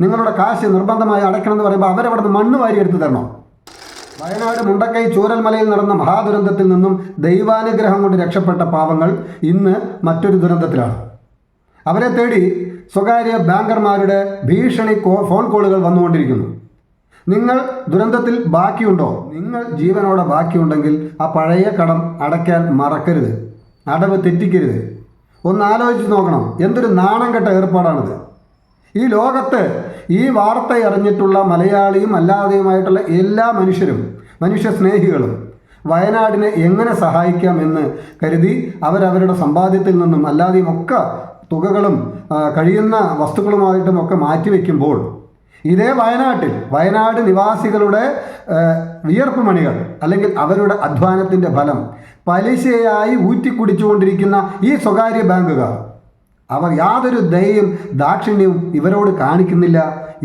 നിങ്ങളുടെ കാശ് നിർബന്ധമായി അടയ്ക്കണം എന്ന് പറയുമ്പോൾ അവരവിടെ നിന്ന് മണ്ണ് വാരി എടുത്തു തരണോ? വയനാട് മുണ്ടക്കൈ ചൂരൽമലയിൽ നടന്ന മഹാദുരന്തത്തിൽ നിന്നും ദൈവാനുഗ്രഹം കൊണ്ട് രക്ഷപ്പെട്ട പാവങ്ങൾ ഇന്ന് മറ്റൊരു ദുരന്തത്തിലാണ്. അവരെ തേടി സ്വകാര്യ ബാങ്കർമാരുടെ ഭീഷണി ഫോൺ കോളുകൾ വന്നുകൊണ്ടിരിക്കുന്നു. നിങ്ങൾ ദുരന്തത്തിൽ ബാക്കിയുണ്ടോ? നിങ്ങൾ ജീവനോടെ ബാക്കിയുണ്ടെങ്കിൽ ആ പഴയ കടം അടയ്ക്കാൻ മറക്കരുത്. അടവ് തെറ്റിക്കരുത്. ഒന്ന് ആലോചിച്ച് നോക്കണം. എന്തൊരു നാണം കെട്ട ഏർപ്പാടാണിത്. ഈ ലോകത്ത് ഈ വാർത്ത അറിഞ്ഞിട്ടുള്ള മലയാളിയും അല്ലാതെയുമായിട്ടുള്ള എല്ലാ മനുഷ്യരും മനുഷ്യ സ്നേഹികളും വയനാടിനെ എങ്ങനെ സഹായിക്കാമെന്ന് കരുതി അവരവരുടെ സമ്പാദ്യത്തിൽ നിന്നും അല്ലാതെയും ഒക്കെ തുകകളും കഴിയുന്ന വസ്തുക്കളുമായിട്ടും ഒക്കെ മാറ്റിവെക്കുമ്പോൾ ഇതേ വയനാട്ടിൽ വയനാട് നിവാസികളുടെ വിയർപ്പ് മണികൾ അല്ലെങ്കിൽ അവരുടെ അധ്വാനത്തിന്റെ ഫലം പലിശയായി ഊറ്റിക്കുടിച്ചുകൊണ്ടിരിക്കുന്ന ഈ സ്വകാര്യ ബാങ്കുകാർ അവർ യാതൊരു ദയയും ദാക്ഷിണ്യവും ഇവരോട് കാണിക്കുന്നില്ല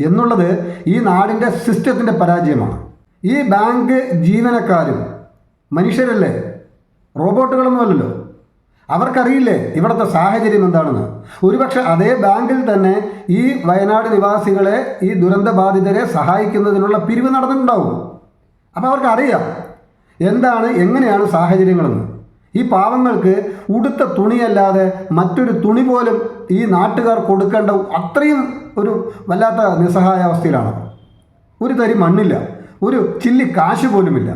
എന്നുള്ളത് ഈ നാടിന്റെ സിസ്റ്റത്തിന്റെ പരാജയമാണ്. ഈ ബാങ്ക് ജീവനക്കാരും മനുഷ്യരല്ലേ? റോബോട്ടുകളൊന്നുമല്ലല്ലോ അവർക്കറിയില്ലേ ഇവിടുത്തെ സാഹചര്യം എന്താണെന്ന്? ഒരുപക്ഷെ അതേ ബാങ്കിൽ തന്നെ ഈ വയനാട് നിവാസികളെ ഈ ദുരന്തബാധിതരെ സഹായിക്കുന്നതിനുള്ള പിരിവ് നടന്നിട്ടുണ്ടാവും. അപ്പോൾ അവർക്കറിയാം എന്താണ് എങ്ങനെയാണ് സാഹചര്യങ്ങളെന്ന്. ഈ പാവങ്ങൾക്ക് ഉടുത്ത തുണിയല്ലാതെ മറ്റൊരു തുണി പോലും ഈ നാട്ടുകാർ കൊടുക്കേണ്ട അത്രയും ഒരു വല്ലാത്ത നിസ്സഹായാവസ്ഥയിലാണ് ഒരു തരി മണ്ണില്ല ഒരു ചില്ലി കാശ് പോലുമില്ല.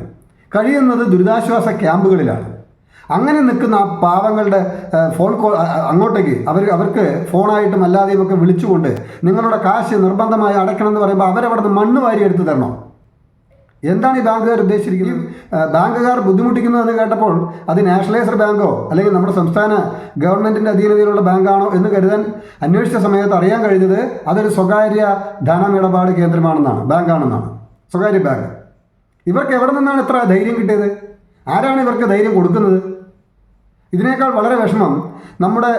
കഴിയുന്നത് ദുരിതാശ്വാസ ക്യാമ്പുകളിലാണ്. അങ്ങനെ നിൽക്കുന്ന ആ പാവങ്ങളുടെ ഫോൺ കോൾ അങ്ങോട്ടേക്ക് അവർ അവർക്ക് ഫോണായിട്ടും അല്ലാതെയും ഒക്കെ വിളിച്ചുകൊണ്ട് നിങ്ങളുടെ കാശ് നിർബന്ധമായി അടയ്ക്കണം എന്ന് പറയുമ്പോൾ അവരവിടെ നിന്ന് മണ്ണ് വാരി എടുത്തു തരണോ? എന്താണ് ഈ ബാങ്കുകാർ ഉദ്ദേശിച്ചിരിക്കുന്നത്? ബാങ്കുകാർ ബുദ്ധിമുട്ടിക്കുന്നതെന്ന് കേട്ടപ്പോൾ അത് നാഷണലൈസ്ഡ് ബാങ്കോ അല്ലെങ്കിൽ നമ്മുടെ സംസ്ഥാന ഗവൺമെന്റിന്റെ അധീനതയിലുള്ള ബാങ്കാണോ എന്ന് കരുതാൻ അന്വേഷിച്ച സമയത്ത് അറിയാൻ കഴിഞ്ഞത് അതൊരു സ്വകാര്യ ധനമിടപാട് കേന്ദ്രമാണെന്നാണ് ബാങ്കാണെന്നാണ്. സ്വകാര്യ ബാങ്ക്. ഇവർക്ക് എവിടെ നിന്നാണ് ഇത്ര ധൈര്യം കിട്ടിയത്? ആരാണ് ഇവർക്ക് ധൈര്യം കൊടുക്കുന്നത്? ഇതിനേക്കാൾ വളരെ വിഷമം നമ്മുടെ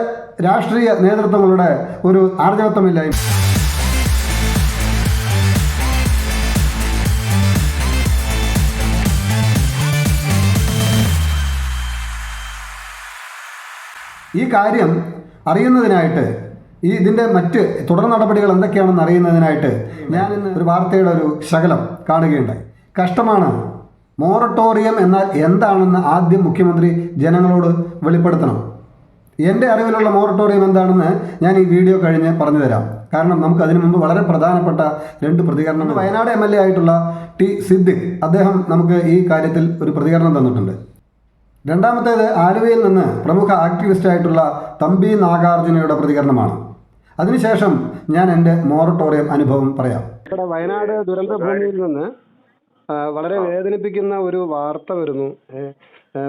രാഷ്ട്രീയ നേതൃത്വങ്ങളുടെ ഒരു ആർജവത്വമില്ലായ്മ. ഈ കാര്യം അറിയുന്നതിനായിട്ട് ഈ ഇതിന്റെ മറ്റ് തുടർ നടപടികൾ എന്തൊക്കെയാണെന്ന് അറിയുന്നതിനായിട്ട് ഞാൻ ഇന്ന് ഒരു വാർത്തയുടെ ഒരു ശകലം കാണുകയുണ്ടായി. കഷ്ടമാണ്. മോറട്ടോറിയം എന്നാൽ എന്താണെന്ന് ആദ്യം മുഖ്യമന്ത്രി ജനങ്ങളോട് വെളിപ്പെടുത്തണം. എന്റെ അറിവിലുള്ള മോറട്ടോറിയം എന്താണെന്ന് ഞാൻ ഈ വീഡിയോ കഴിഞ്ഞ് പറഞ്ഞു തരാം കാരണം നമുക്ക് അതിനു മുമ്പ് വളരെ പ്രധാനപ്പെട്ട രണ്ട് പ്രതികരണങ്ങൾ. വയനാട് എം ആയിട്ടുള്ള ടി സിദ്ദിഖ് അദ്ദേഹം നമുക്ക് ഈ കാര്യത്തിൽ ഒരു പ്രതികരണം തന്നിട്ടുണ്ട്. രണ്ടാമത്തേത് ആലുവയിൽ നിന്ന് പ്രമുഖ ആക്ടിവിസ്റ്റ് ആയിട്ടുള്ള തമ്പി നാഗാർജുനയുടെ പ്രതികരണമാണ്. അതിനുശേഷം ഞാൻ എന്റെ മോറട്ടോറിയം അനുഭവം പറയാം. ഇവിടെ വയനാട് ദുരന്ത ഭൂമിയിൽ നിന്ന് വളരെ വേദനിപ്പിക്കുന്ന ഒരു വാർത്ത വരുന്നു.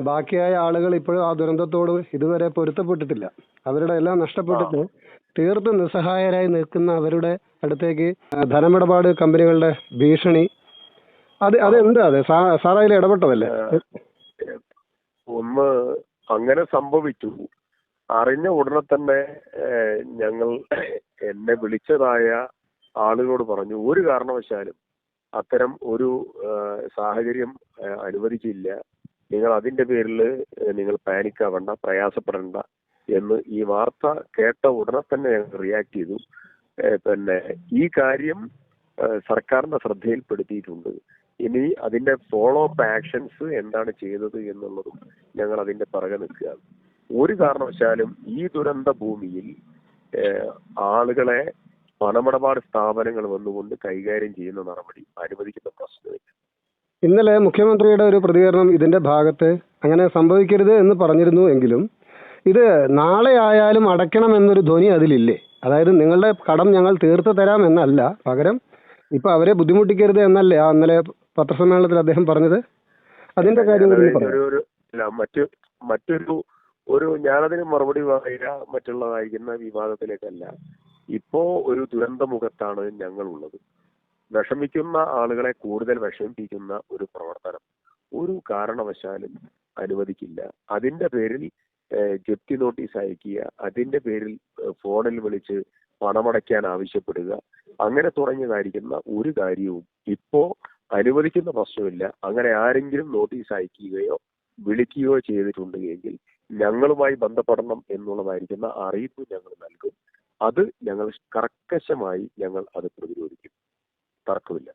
ബാക്കിയായ ആളുകൾ ഇപ്പോഴും ആ ദുരന്തത്തോട് ഇതുവരെ പൊരുത്തപ്പെട്ടിട്ടില്ല. അവരുടെ എല്ലാം നഷ്ടപ്പെട്ടിട്ട് തീർത്തും നിസ്സഹായരായി നിൽക്കുന്ന അവരുടെ അടുത്തേക്ക് ധനമിടപാട് കമ്പനികളുടെ ഭീഷണി. അത് അതെന്താ അതെ? സാറായി ഇടപെട്ടതല്ലേ? ഒന്ന് അങ്ങനെ സംഭവിച്ചു. അറിഞ്ഞ ഉടനെ തന്നെ ഞങ്ങൾ എന്നെ വിളിച്ചതായ ആളുകളോട് പറഞ്ഞു ഒരു കാരണവശാലും അത്തരം ഒരു സാഹചര്യം അനുവദിച്ചില്ല. നിങ്ങൾ അതിന്റെ പേരിൽ നിങ്ങൾ പാനിക് ആവണ്ട പ്രയാസപ്പെടേണ്ട എന്ന് ഈ വാർത്ത കേട്ട ഉടനെ തന്നെ ഞങ്ങൾ റിയാക്ട് ചെയ്തു. പിന്നെ ഈ കാര്യം സർക്കാരിന്റെ ശ്രദ്ധയിൽപ്പെടുത്തിയിട്ടുണ്ട്. ഇനി അതിന്റെ ഫോളോ അപ്പ് ആക്ഷൻസ് എന്താണ് ചെയ്തത് എന്നുള്ളതും ഞങ്ങൾ അതിന്റെ പിറകെ നിൽക്കുകയാണ്. ഒരു കാരണവശാലും ഈ ദുരന്ത ഭൂമിയിൽ ആളുകളെ പണമിടപാട് സ്ഥാപനങ്ങൾ വന്നുകൊണ്ട് കൈകാര്യം ചെയ്യുന്ന നടപടി അനുവദിക്കുന്ന പ്രശ്നമില്ല. ഇന്നലെ മുഖ്യമന്ത്രിയുടെ ഒരു പ്രതികരണം ഇതിന്റെ ഭാഗത്ത് അങ്ങനെ സംഭവിക്കരുത് എന്ന് പറഞ്ഞിരുന്നു എങ്കിലും ഇത് നാളെ ആയാലും അടയ്ക്കണം എന്നൊരു ധ്വനി അതിലില്ലേ? അതായത് നിങ്ങളുടെ കടം ഞങ്ങൾ തീർത്തു തരാം എന്നല്ല. പകരം ഇപ്പൊ അവരെ ബുദ്ധിമുട്ടിക്കരുത് എന്നല്ലേ? ആ ഇന്നലെ പത്രസമ്മേളനത്തിൽ അദ്ദേഹം പറഞ്ഞത്? അതിന്റെ കാര്യം കൂടി അല്ല മറ്റു മറ്റൊരു ഒരു ഞാനതിന് മറുപടി പറയുക മറ്റുള്ളതായിരിക്കുന്ന വിവാദത്തിലേക്കല്ല. ഇപ്പോ ഒരു ദുരന്തമുഖത്താണ് ഞങ്ങളുള്ളത്. വിഷമിക്കുന്ന ആളുകളെ കൂടുതൽ വിഷമിപ്പിക്കുന്ന ഒരു പ്രവർത്തനം ഒരു കാരണവശാലും അനുവദിക്കില്ല. അതിന്റെ പേരിൽ ജപ്തി നോട്ടീസ് അയക്കുക അതിന്റെ പേരിൽ ഫോണിൽ വിളിച്ച് പണമടയ്ക്കാൻ ആവശ്യപ്പെടുക അങ്ങനെ തുടങ്ങിയതായിരിക്കുന്ന ഒരു കാര്യവും ഇപ്പോ അനുവദിക്കുന്ന പ്രശ്നമില്ല. അങ്ങനെ ആരെങ്കിലും നോട്ടീസ് അയക്കുകയോ വിളിക്കുകയോ ചെയ്തിട്ടുണ്ട് എങ്കിൽ ഞങ്ങളുമായി ബന്ധപ്പെടണം എന്നുള്ളതായിരിക്കുന്ന അറിയിപ്പ് ഞങ്ങൾ നൽകും. അത് ഞങ്ങൾ കർക്കശമായി ഞങ്ങൾ അത് പ്രതിരോധിക്കും. തർക്കമില്ല.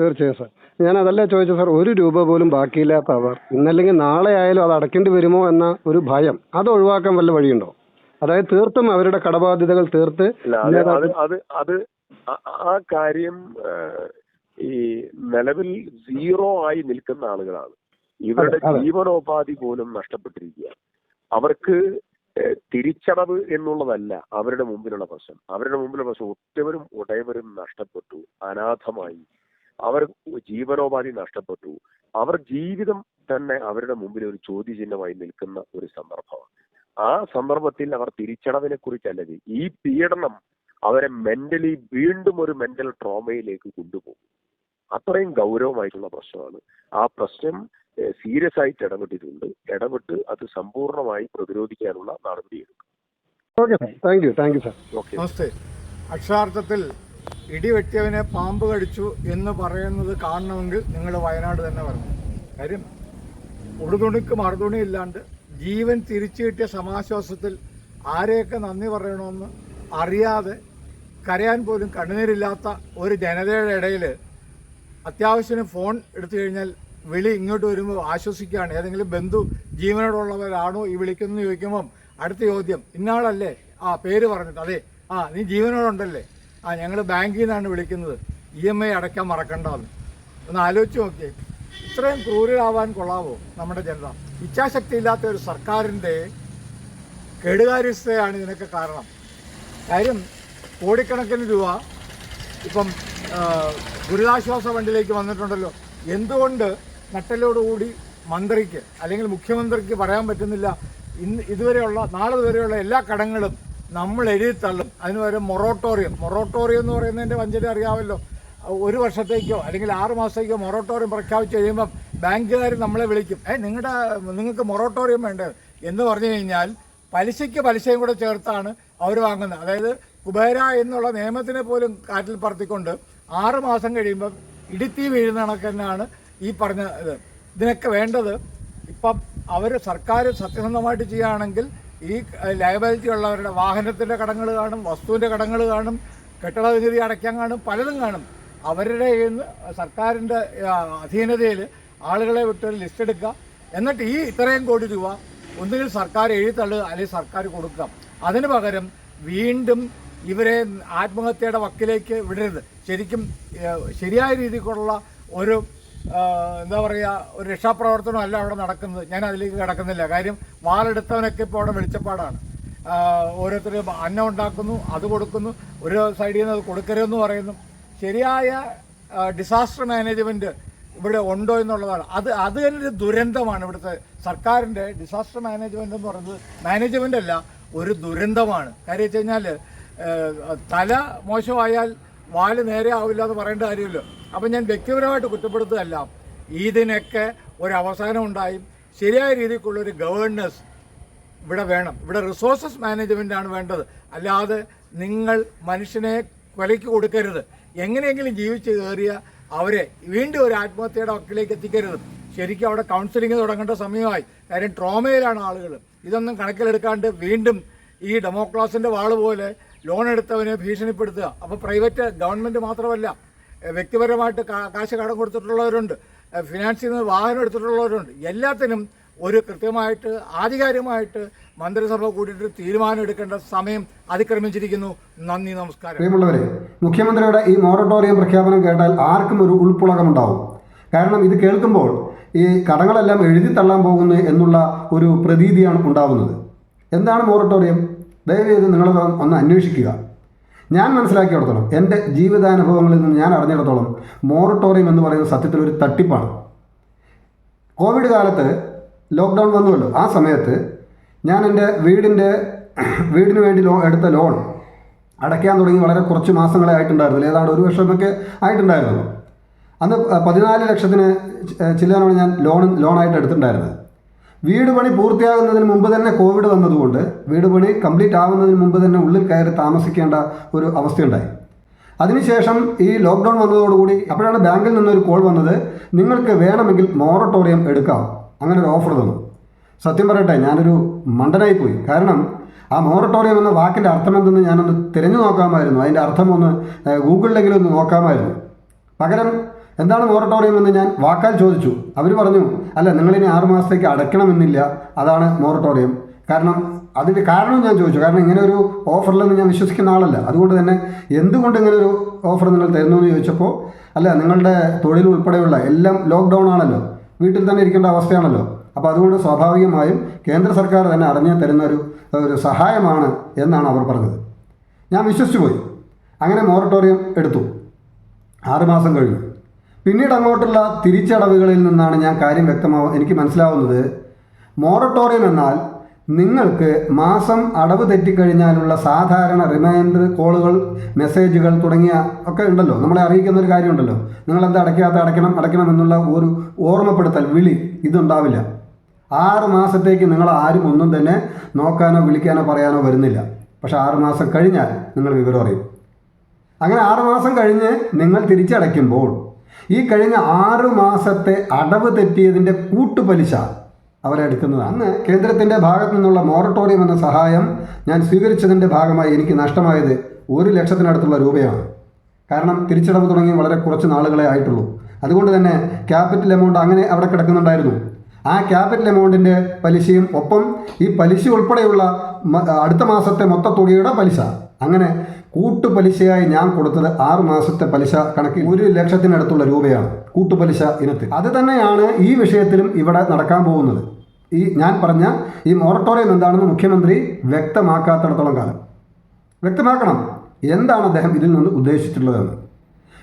തീർച്ചയായും സാർ. ഞാൻ അതല്ല ചോദിച്ചത് സാർ. ഒരു രൂപ പോലും ബാക്കിയില്ലാത്ത അവർ ഇന്നല്ലെങ്കിൽ നാളെ ആയാലും അത് അടയ്ക്കേണ്ടി വരുമോ എന്ന ഒരു ഭയം. അത് ഒഴിവാക്കാൻ വല്ല വഴിയുണ്ടോ? അതായത് തീർത്തും അവരുടെ കടബാധ്യതകൾ തീർത്ത് അത് അത് ആ- കാര്യം ഈ നിലവിൽ സീറോ ആയി നിൽക്കുന്ന ആളുകളാണ്. ഇവരുടെ. ജീവനോപാധി പോലും നഷ്ടപ്പെട്ടിരിക്കുക. അവർക്ക് തിരിച്ചടവ് എന്നുള്ളതല്ല അവരുടെ മുമ്പിലുള്ള പ്രശ്നം. അവരുടെ മുമ്പിലുള്ള പ്രശ്നം ഒറ്റവരും ഉടയവരും നഷ്ടപ്പെട്ടു അനാഥമായി. അവർ ജീവനോപാധി നഷ്ടപ്പെട്ടു. അവർ ജീവിതം തന്നെ അവരുടെ മുമ്പിൽ ഒരു ചോദ്യചിഹ്നമായി നിൽക്കുന്ന ഒരു സന്ദർഭമാണ്. ആ സന്ദർഭത്തിൽ അവർ തിരിച്ചടവിനെ കുറിച്ചല്ലത് ഈ പീഡനം അവരെ മെന്റലി വീണ്ടും ഒരു മെന്റൽ ട്രോമയിലേക്ക് കൊണ്ടുപോകും. അത്രയും ഗൗരവമായിട്ടുള്ള പ്രശ്നമാണ്. ആ പ്രശ്നം സീരിയസ് ആയിട്ട് ഇടപെട്ടിട്ടുണ്ട്. ഇടപെട്ട് അത് സമ്പൂർണമായി പ്രതിരോധിക്കാനുള്ള നടപടിയെടുക്കും. Okay sir. Thank you thank you sir okay. നമസ്തേ. അക്ഷരാർത്ഥത്തിൽ ഇടിവെട്ടിയവനെ പാമ്പ് കടിച്ചു എന്ന് പറയുന്നത് കാണണമെങ്കിൽ നിങ്ങൾ വയനാട് തന്നെ വരണം. കാര്യം ഉടുതുണിക്ക് മറുതുണി ഇല്ലാണ്ട് ജീവൻ തിരിച്ചു കിട്ടിയ സമാശ്വാസത്തിൽ ആരെയൊക്കെ നന്ദി പറയണമെന്ന് അറിയാതെ കരയാൻ പോലും കണ്ണുനീരില്ലാത്ത ഒരു ജനതയുടെ ഇടയിൽ അത്യാവശ്യത്തിന് ഫോൺ എടുത്തു കഴിഞ്ഞാൽ വിളി ഇങ്ങോട്ട് വരുമ്പോൾ ആശ്വസിക്കുകയാണ്. ഏതെങ്കിലും ബന്ധു ജീവനോടുള്ളവരാണോ ഈ വിളിക്കുന്നതെന്ന് ചോദിക്കുമ്പം അടുത്ത ചോദ്യം ഇന്നാളല്ലേ? ആ പേര് പറഞ്ഞിട്ട് അതെ. ആ നീ ജീവനോടുണ്ടല്ലേ? ആ ഞങ്ങൾ ബാങ്കിൽ നിന്നാണ് വിളിക്കുന്നത്. ഇ എം ഐ അടയ്ക്കാൻ മറക്കണ്ടെന്ന്. ഒന്ന് ആലോചിച്ച് നോക്കിയേ. ഇത്രയും ക്രൂരരാവാൻ കൊള്ളാവോ നമ്മുടെ ജനത? ഇച്ഛാശക്തി ഇല്ലാത്ത ഒരു സർക്കാരിന്റെ കെടുകാര്യസ്ഥയാണ് ഇതിനൊക്കെ കാരണം. കാര്യം കോടിക്കണക്കിന് രൂപ ഇപ്പം ദുരിതാശ്വാസ ഫണ്ടിലേക്ക് വന്നിട്ടുണ്ടല്ലോ. എന്തുകൊണ്ട് നട്ടലോടുകൂടി മന്ത്രിക്ക് അല്ലെങ്കിൽ മുഖ്യമന്ത്രിക്ക് പറയാൻ പറ്റുന്നില്ല? ഇന്ന് ഇതുവരെയുള്ള നാളെ വരെയുള്ള എല്ലാ കടങ്ങളും നമ്മൾ എഴുതി തള്ളും. അതിന് വരെ മൊറോട്ടോറിയം. മൊറോട്ടോറിയം എന്ന് പറയുന്നതിന്റെ വഞ്ചന അറിയാമല്ലോ. ഒരു വർഷത്തേക്കോ അല്ലെങ്കിൽ ആറ് മാസത്തേക്കോ മൊറോട്ടോറിയം പ്രഖ്യാപിച്ച് കഴിയുമ്പം ബാങ്കുകാർ നമ്മളെ വിളിക്കും. ഏ നിങ്ങളുടെ നിങ്ങൾക്ക് മൊറോട്ടോറിയം വേണ്ടത് എന്ന് പറഞ്ഞു കഴിഞ്ഞാൽ പലിശയ്ക്ക് പലിശയും കൂടെ ചേർത്താണ് അവർ വാങ്ങുന്നത്. അതായത് കുബേര എന്നുള്ള നിയമത്തിനെ പോലും കാറ്റിൽ പറത്തിക്കൊണ്ട് ആറ് മാസം കഴിയുമ്പം ഇടുത്തി വീഴുന്ന കണക്ക് തന്നെയാണ് ഈ പറഞ്ഞ ഇത്. ഇതിനൊക്കെ വേണ്ടത് ഇപ്പം അവർ സർക്കാർ സത്യസന്ധമായിട്ട് ചെയ്യുകയാണെങ്കിൽ ഈ ലയബിലിറ്റി ഉള്ളവരുടെ വാഹനത്തിന്റെ കടങ്ങൾ കാണും വസ്തുവിന്റെ കടങ്ങൾ കാണും കെട്ടിട നികുതി അടയ്ക്കാൻ കാണും പലതും കാണും. അവരുടെ ഇന്ന് സർക്കാരിന്റെ അധീനതയിൽ ആളുകളെ വിട്ടൊരു ലിസ്റ്റ് എടുക്കുക. എന്നിട്ട് ഈ ഇത്രയും കോടി രൂപ ഒന്നുകിൽ സർക്കാർ എഴുതിത്തള്ളുക അല്ലെങ്കിൽ സർക്കാർ കൊടുക്കാം അതിന് പകരം വീണ്ടും ഇവരെ ആത്മഹത്യയുടെ വക്കിലേക്ക് വിടരുത്. ശരിക്കും ശരിയായ രീതിക്കുള്ള ഒരു എന്താ പറയുക ഒരു രക്ഷാപ്രവർത്തനമല്ല അവിടെ നടക്കുന്നത്. ഞാൻ അതിലേക്ക് കിടക്കുന്നില്ല. കാര്യം വാളെടുത്തവനൊക്കെ ഇപ്പോൾ അവിടെ വെളിച്ചപ്പാടാണ്. ഓരോരുത്തർ അന്നം ഉണ്ടാക്കുന്നു അത് കൊടുക്കുന്നു ഒരു സൈഡിൽ നിന്ന് അത് കൊടുക്കരുതെന്ന് പറയുന്നു. ശരിയായ ഡിസാസ്റ്റർ മാനേജ്മെന്റ് ഇവിടെ ഉണ്ടോ എന്നുള്ളതാണ്. അത് അത് തന്നെ ഒരു ദുരന്തമാണ് ഇവിടുത്തെ സർക്കാരിന്റെ ഡിസാസ്റ്റർ മാനേജ്മെന്റ് എന്ന് പറയുന്നത്. മാനേജ്മെന്റ് അല്ല ഒരു ദുരന്തമാണ്. കാര്യം വെച്ച് കഴിഞ്ഞാൽ തല മോശമായാൽ വാൽ നേരെ ആവില്ല എന്ന് പറയേണ്ട കാര്യമില്ല. അപ്പം ഞാൻ വ്യക്തിപരമായിട്ട് കുറ്റപ്പെടുത്തുകയല്ല. ഇതിനൊക്കെ ഒരു അവസാനം ഉണ്ടായി. ശരിയായ രീതിക്കുള്ളൊരു ഗവേണൻസ് ഇവിടെ വേണം. ഇവിടെ റിസോഴ്സസ് മാനേജ്മെന്റ് ആണ് വേണ്ടത്. അല്ലാതെ നിങ്ങൾ മനുഷ്യനെ കൊലയ്ക്ക് കൊടുക്കരുത്. എങ്ങനെയെങ്കിലും ജീവിച്ച് കയറിയ അവരെ വീണ്ടും ഒരു ആത്മഹത്യയുടെ വക്കിലേക്ക് എത്തിക്കരുത്. ശരിക്കും അവിടെ കൗൺസിലിംഗ് തുടങ്ങേണ്ട സമയമായി. കാര്യം ട്രോമയിലാണ് ആളുകൾ ഇതൊന്നും കണക്കിലെടുക്കാണ്ട് വീണ്ടും ഈ ഡെമോക്രാസിന്റെ വാൾ പോലെ ലോൺ എടുത്തവനെ ഭീഷണിപ്പെടുത്തുക. അപ്പോൾ പ്രൈവറ്റ് ഗവൺമെന്റ് മാത്രമല്ല വ്യക്തിപരമായിട്ട് കാശ് കടം കൊടുത്തിട്ടുള്ളവരുണ്ട്. ഫിനാൻസിൽ നിന്ന് വാഹനം എടുത്തിട്ടുള്ളവരുണ്ട്. എല്ലാത്തിനും ഒരു കൃത്യമായിട്ട് ആധികാരികമായിട്ട് മന്ത്രിസഭ കൂടിയിട്ട് തീരുമാനം എടുക്കേണ്ട സമയം അതിക്രമിച്ചിരിക്കുന്നു. നന്ദി നമസ്കാരം. പ്രിയമുള്ളവരെ മുഖ്യമന്ത്രിയുടെ ഈ മൊറട്ടോറിയം പ്രഖ്യാപനം കേട്ടാൽ ആർക്കും ഒരു ഉൾപ്പുളകമുണ്ടാവും. കാരണം ഇത് കേൾക്കുമ്പോൾ ഈ കടങ്ങളെല്ലാം എഴുതി തള്ളാൻ പോകുന്നു എന്നുള്ള ഒരു പ്രതീതിയാണ് ഉണ്ടാവുന്നത്. എന്താണ് മൊറട്ടോറിയം ദയവേത് നിങ്ങൾ ഒന്ന് അന്വേഷിക്കുക. ഞാൻ മനസ്സിലാക്കിയിടത്തോളം എന്റെ ജീവിതാനുഭവങ്ങളിൽ നിന്ന് ഞാൻ അറിഞ്ഞിടത്തോളം മോറട്ടോറിയം എന്ന് പറയുന്നത് സത്യത്തിൽ ഒരു തട്ടിപ്പാണ്. കോവിഡ് കാലത്ത് ലോക്ക്ഡൗൺ വന്നുവല്ലോ. ആ സമയത്ത് ഞാൻ എന്റെ വീടിന്റെ വീടിന് വേണ്ടി ലോ എടുത്ത ലോൺ അടയ്ക്കാൻ തുടങ്ങി വളരെ കുറച്ച് മാസങ്ങളെ ആയിട്ടുണ്ടായിരുന്നു ഏതാണ്ട് ഒരു വർഷമൊക്കെ ആയിട്ടുണ്ടായിരുന്നു. അന്ന് പതിനാല് ലക്ഷത്തിന് ചില്ലാനാണ് ഞാൻ ലോൺ ലോണായിട്ട് എടുത്തിട്ടുണ്ടായിരുന്നത്. വീട് പണി പൂർത്തിയാകുന്നതിന് മുമ്പ് തന്നെ കോവിഡ് വന്നതുകൊണ്ട് വീട് പണി കംപ്ലീറ്റ് ആകുന്നതിന് മുമ്പ് തന്നെ ഉള്ളിൽ കയറി താമസിക്കേണ്ട ഒരു അവസ്ഥയുണ്ടായി. അതിനുശേഷം ഈ ലോക്ക്ഡൗൺ വന്നതോടുകൂടി അപ്പോഴാണ് ബാങ്കിൽ നിന്നൊരു കോൾ വന്നത് നിങ്ങൾക്ക് വേണമെങ്കിൽ മോറട്ടോറിയം എടുക്കാം. അങ്ങനെ ഒരു ഓഫർ തന്നു. സത്യം പറയട്ടെ ഞാനൊരു മണ്ടനായി പോയി. കാരണം ആ മോറട്ടോറിയം എന്ന വാക്കിന്റെ അർത്ഥം എന്തെന്ന് ഞാനൊന്ന് തിരഞ്ഞു നോക്കാമായിരുന്നു. അതിന്റെ അർത്ഥം ഒന്ന് ഗൂഗിളിലെങ്കിലും ഒന്ന് നോക്കാമായിരുന്നു. പകരം എന്താണ് മോറട്ടോറിയം എന്ന് ഞാൻ വാക്കാൽ ചോദിച്ചു. അവർ പറഞ്ഞു അല്ല നിങ്ങളിനി ആറ് മാസത്തേക്ക് അടയ്ക്കണമെന്നില്ല. അതാണ് മോറട്ടോറിയം കാരണം അതിന്റെ കാരണവും ഞാൻ ചോദിച്ചു. കാരണം ഇങ്ങനെ ഒരു ഓഫറിലൊന്നും ഞാൻ വിശ്വസിക്കുന്ന ആളല്ല. അതുകൊണ്ട് തന്നെ എന്തുകൊണ്ട് ഇങ്ങനെ ഒരു ഓഫർ നിങ്ങൾ തരുന്നു എന്ന് ചോദിച്ചപ്പോൾ അല്ല നിങ്ങളുടെ തൊഴിൽ ഉൾപ്പെടെയുള്ള എല്ലാം ലോക്ക്ഡൗൺ ആണല്ലോ. വീട്ടിൽ തന്നെ ഇരിക്കേണ്ട അവസ്ഥയാണല്ലോ. അപ്പോൾ അതുകൊണ്ട് സ്വാഭാവികമായും കേന്ദ്ര സർക്കാർ തന്നെ അറിഞ്ഞു തരുന്ന ഒരു ഒരു സഹായമാണ് എന്നാണ് അവർ പറഞ്ഞത്. ഞാൻ വിശ്വസിച്ചു പോയി. അങ്ങനെ മോറട്ടോറിയം എടുത്തു. ആറുമാസം കഴിഞ്ഞു. പിന്നീട് അങ്ങോട്ടുള്ള തിരിച്ചടവുകളിൽ നിന്നാണ് ഞാൻ കാര്യം വ്യക്തമാവും എനിക്ക് മനസ്സിലാവുന്നത്. മോറട്ടോറിയം എന്നാൽ നിങ്ങൾക്ക് മാസം അടവ് തെറ്റിക്കഴിഞ്ഞാലുള്ള സാധാരണ റിമൈൻഡർ കോളുകൾ മെസ്സേജുകൾ തുടങ്ങിയ ഒക്കെ ഉണ്ടല്ലോ. നമ്മളെ അറിയിക്കുന്ന ഒരു കാര്യമുണ്ടല്ലോ. നിങ്ങൾ എന്താ അടയ്ക്കാത്ത അടയ്ക്കണം അടയ്ക്കണം എന്നുള്ള ഒരു ഓർമ്മപ്പെടുത്തൽ വിളി ഇതുണ്ടാവില്ല. ആറ് മാസത്തേക്ക് നിങ്ങൾ ആരും ഒന്നും തന്നെ നോക്കാനോ വിളിക്കാനോ പറയാനോ വരുന്നില്ല. പക്ഷേ ആറ് മാസം കഴിഞ്ഞാൽ നിങ്ങൾ വിവരം അറിയും. അങ്ങനെ ആറ് മാസം കഴിഞ്ഞ് നിങ്ങൾ തിരിച്ചടയ്ക്കുമ്പോൾ ഈ കഴിഞ്ഞ ആറ് മാസത്തെ അടവ് തെറ്റിയതിന്റെ കൂട്ടുപലിശ അവരെടുക്കുന്നതാണ് അന്ന് കേന്ദ്രത്തിന്റെ ഭാഗത്തു നിന്നുള്ള മോറട്ടോറിയം എന്ന സഹായം ഞാൻ സ്വീകരിച്ചതിന്റെ ഭാഗമായി എനിക്ക് നഷ്ടമായത് ഒരു ലക്ഷത്തിനടുത്തുള്ള രൂപയാണ്. കാരണം തിരിച്ചടവ് തുടങ്ങി വളരെ കുറച്ച് നാളുകളെ ആയിട്ടുള്ളൂ. അതുകൊണ്ട് തന്നെ ക്യാപിറ്റൽ എമൗണ്ട് അങ്ങനെ അവിടെ കിടക്കുന്നുണ്ടായിരുന്നു. ആ ക്യാപിറ്റൽ എമൗണ്ടിന്റെ പലിശയും ഒപ്പം ഈ പലിശ ഉൾപ്പെടെയുള്ള അടുത്ത മാസത്തെ മൊത്ത തുകയുടെ പലിശ. അങ്ങനെ കൂട്ടുപലിശയായി ഞാൻ കൊടുത്തത് ആറ് മാസത്തെ പലിശ കണക്കിൽ ഒരു ലക്ഷത്തിനടുത്തുള്ള രൂപയാണ്. കൂട്ടുപലിശ ഇനത്തിൽ. അത് തന്നെയാണ് ഈ വിഷയത്തിലും ഇവിടെ നടക്കാൻ പോകുന്നത്. ഈ ഞാൻ പറഞ്ഞ ഈ മൊറട്ടോറിയം എന്താണെന്ന് മുഖ്യമന്ത്രി വ്യക്തമാക്കാത്തിടത്തോളം കാലം. വ്യക്തമാക്കണം എന്താണ് അദ്ദേഹം ഇതിൽ നിന്ന് ഉദ്ദേശിച്ചിട്ടുള്ളതെന്ന്.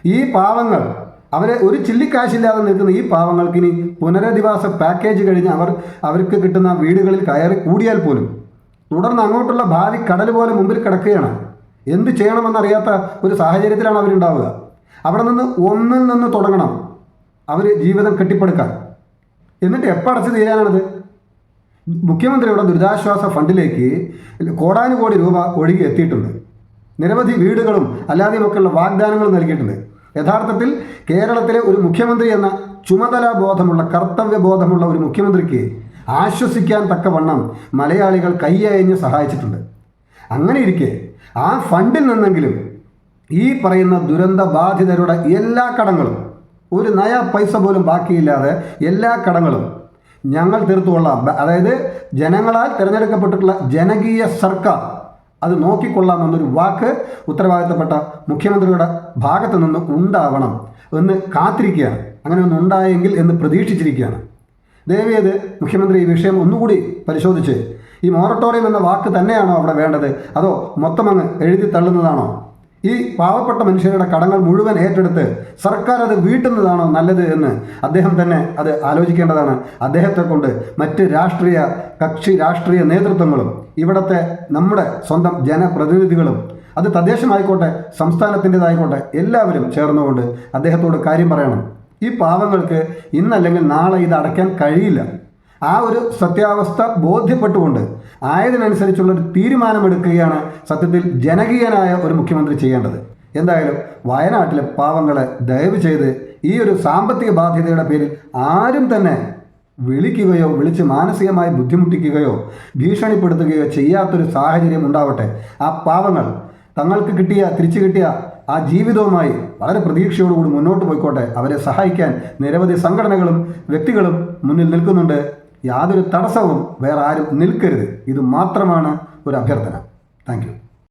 ഈ പാവങ്ങൾ അവരെ ഒരു ചില്ലിക്കാശില്ലാതെ നിൽക്കുന്ന ഈ പാവങ്ങൾക്ക് ഇനി പുനരധിവാസ പാക്കേജ് കഴിഞ്ഞ് അവർ അവർക്ക് കിട്ടുന്ന വീടുകളിൽ കയറി കൂടിയാൽ പോലും തുടർന്ന് അങ്ങോട്ടുള്ള ഭാവി കടൽ പോലെ മുമ്പിൽ കിടക്കുകയാണ്. എന്ത് ചെയ്യണമെന്നറിയാത്ത ഒരു സാഹചര്യത്തിലാണ് അവരുണ്ടാവുക. അവിടെ നിന്ന് ഒന്നിൽ നിന്ന് തുടങ്ങണം. അവർ ജീവിതം കെട്ടിപ്പടുക്കാൻ. എന്നിട്ട് എപ്പോൾ അടച്ചു തീരാനാണത്? മുഖ്യമന്ത്രിയുടെ ദുരിതാശ്വാസ ഫണ്ടിലേക്ക് കോടാനുകോടി രൂപ ഒഴുകി എത്തിയിട്ടുണ്ട്. നിരവധി വീടുകളും അല്ലാതെയുമൊക്കെയുള്ള വാഗ്ദാനങ്ങളും നൽകിയിട്ടുണ്ട്. യഥാർത്ഥത്തിൽ കേരളത്തിലെ ഒരു മുഖ്യമന്ത്രി എന്ന ചുമതല ബോധമുള്ള കർത്തവ്യ ബോധമുള്ള ഒരു മുഖ്യമന്ത്രിക്ക് ആശ്വസിക്കാൻ തക്കവണ്ണം മലയാളികൾ കൈയയഞ്ഞ് സഹായിച്ചിട്ടുണ്ട്. അങ്ങനെ ഇരിക്കെ ആ ഫണ്ടിൽ നിന്നെങ്കിലും ഈ പറയുന്ന ദുരന്ത ബാധിതരുടെ എല്ലാ കടങ്ങളും ഒരു നയ പൈസ പോലും ബാക്കിയില്ലാതെ എല്ലാ കടങ്ങളും ഞങ്ങൾ തീർത്തുകൊള്ളാം. അതായത് ജനങ്ങളാൽ തിരഞ്ഞെടുക്കപ്പെട്ടിട്ടുള്ള ജനകീയ സർക്കാർ അത് നോക്കിക്കൊള്ളാം എന്നൊരു വാക്ക് ഉത്തരവാദിത്തപ്പെട്ട മുഖ്യമന്ത്രിയുടെ ഭാഗത്തു നിന്ന് ഉണ്ടാവണം എന്ന് കാത്തിരിക്കുകയാണ്. അങ്ങനെ ഒന്ന് ഉണ്ടായെങ്കിൽ എന്ന് പ്രതീക്ഷിച്ചിരിക്കുകയാണ്. ദയവേത് മുഖ്യമന്ത്രി ഈ വിഷയം ഒന്നുകൂടി പരിശോധിച്ച് ഈ മോറട്ടോറിയം എന്ന വാക്ക് തന്നെയാണോ അവിടെ വേണ്ടത്? അതോ മൊത്തം അങ്ങ് എഴുതി തള്ളുന്നതാണോ? ഈ പാവപ്പെട്ട മനുഷ്യരുടെ കടങ്ങൾ മുഴുവൻ ഏറ്റെടുത്ത് സർക്കാർ അത് വീട്ടുന്നതാണോ നല്ലത് എന്ന് അദ്ദേഹം തന്നെ അത് ആലോചിക്കേണ്ടതാണ്. അദ്ദേഹത്തെ കൊണ്ട് മറ്റ് രാഷ്ട്രീയ കക്ഷി രാഷ്ട്രീയ നേതൃത്വങ്ങളും ഇവിടുത്തെ നമ്മുടെ സ്വന്തം ജനപ്രതിനിധികളും അത് തദ്ദേശമായിക്കോട്ടെ സംസ്ഥാനത്തിന്റെതായിക്കോട്ടെ എല്ലാവരും ചേർന്നുകൊണ്ട് അദ്ദേഹത്തോട് കാര്യം പറയണം. ഈ പാവങ്ങൾക്ക് ഇന്നല്ലെങ്കിൽ നാളെ ഇത് അടയ്ക്കാൻ കഴിയില്ല. ആ ഒരു സത്യാവസ്ഥ ബോധ്യപ്പെട്ടുകൊണ്ട് ആയതിനനുസരിച്ചുള്ള ഒരു തീരുമാനമെടുക്കുകയാണ് സത്യത്തിൽ ജനകീയനായ ഒരു മുഖ്യമന്ത്രി ചെയ്യേണ്ടത്. എന്തായാലും വയനാട്ടിലെ പാവങ്ങളെ ദയവ് ചെയ്ത് ഈ ഒരു സാമ്പത്തിക ബാധ്യതയുടെ പേരിൽ ആരും തന്നെ വിളിക്കുകയോ വിളിച്ച് മാനസികമായി ബുദ്ധിമുട്ടിക്കുകയോ ഭീഷണിപ്പെടുത്തുകയോ ചെയ്യാത്തൊരു സാഹചര്യം ഉണ്ടാവട്ടെ. ആ പാവങ്ങൾ തങ്ങൾക്ക് കിട്ടിയ തിരിച്ചു കിട്ടിയ ആ ജീവിതവുമായി വളരെ പ്രതീക്ഷയോടുകൂടി മുന്നോട്ട് പോയിക്കോട്ടെ. അവരെ സഹായിക്കാൻ നിരവധി സംഘടനകളും വ്യക്തികളും മുന്നിൽ നിൽക്കുന്നുണ്ട്. യാതൊരു തടസ്സവും വേറെ ആരും നിൽക്കരുത്. ഇത് മാത്രമാണ് ഒരു അഭ്യർത്ഥന. താങ്ക്